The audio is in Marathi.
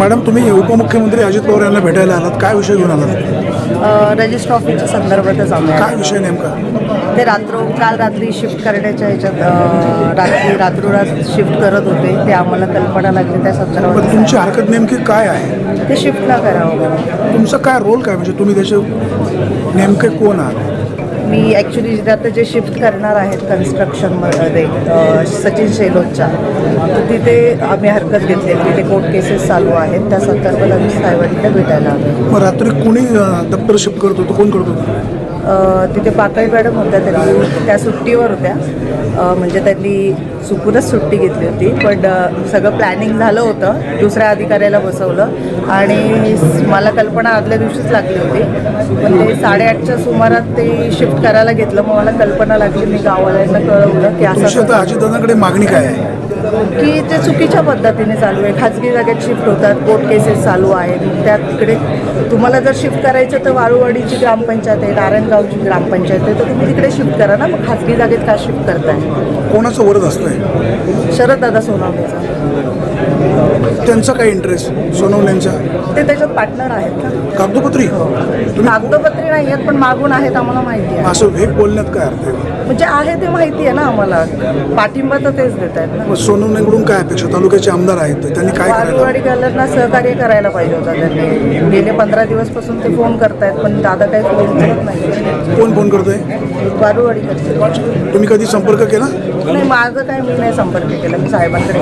मॅडम तुम्ही उपमुख्यमंत्री अजित पवार यांना भेटायला आलात. काय विषय घेऊन आलात? रजिस्टर ऑफिसच्या संदर्भातच आम्ही काय आलो. विषय नेमका? ते रात्र काल रात्री शिफ्ट करण्याच्या ह्याच्यात रात्री रात्रोरात शिफ्ट करत होते. ते आम्हाला कल्पना लागली त्या पण संदर्भात तुमची हरकत नेमकी काय आहे? ते शिफ्ट न करावं. तुमचा काय रोल काय? म्हणजे तुम्ही त्याचे नेमके कोण आहात? मी ॲक्च्युली आता जे शिफ्ट करणार आहेत कन्स्ट्रक्शनमध्ये सचिन शेलोदच्या तर तिथे आम्ही हरकत घेतलेली तिथे कोर्ट केसेस चालू आहेत. त्या संदर्भात आम्ही साहेबांकडे भेटायला आलो मग रात्री कुणी दप्तर शिफ्ट करत होतं? कोण करत होतं? तिथे पाकळी मॅडम होत्या त्यांनी. त्या सुट्टीवर होत्या. म्हणजे त्यांनी चुकूनच सुट्टी घेतली होती. पण सगळं प्लॅनिंग झालं होतं. दुसऱ्या अधिकाऱ्याला बसवलं. आणि मला कल्पना आदल्या दिवशीच लागली होती. पण ते साडेआठच्या सुमारात ते शिफ्ट करायला घेतलं मग मला कल्पना लागली मी गाववाल्यांना कळवलं की असं अजितदादांकडे मागणी काय आहे? की ते चुकीच्या पद्धतीने चालू आहे. खाजगी जागेत शिफ्ट होतात कोर्ट केसेस चालू आहेत. मग त्या तिकडे तुम्हाला जर शिफ्ट करायचं तर वाळूवाडीची ग्रामपंचायत आहे नारायणगावची ग्रामपंचायत आहे तर तुम्ही तिकडे शिफ्ट करा ना. मग खाजगी जागेत का शिफ्ट करताय? कोणाचं वरद असतंय? शरददादा सोनवणेचा त्यांचा काय इंटरेस्ट सोनवण्यांचा? ते त्याच्यात पार्टनर आहेत कागदोपत्री? तुम्ही कागदोपत्री नाही आहेत पण मागून आहेत आम्हाला माहिती आहे. असं वेग बोलण्यात काय अर्थ आहे? म्हणजे आहे ते माहिती आहे ना आम्हाला. पाठिंबा तर तेच देत आहेत ना. मग सोनवण्यांकडून काय अपेक्षा? तालुक्याचे आमदार आहेत तर त्यांनी काय करायला वाळूवाडीकरांना सहकार्य करायला पाहिजे होता त्यांनी. गेले पंधरा दिवसपासून ते फोन करतायत पण दादा काही फोन करत नाही. कोण फोन करतोय? वारूवाडीकर तुम्ही कधी संपर्क केला? नाही माझं काय मी नाही संपर्क केला. मी साहेबांकडे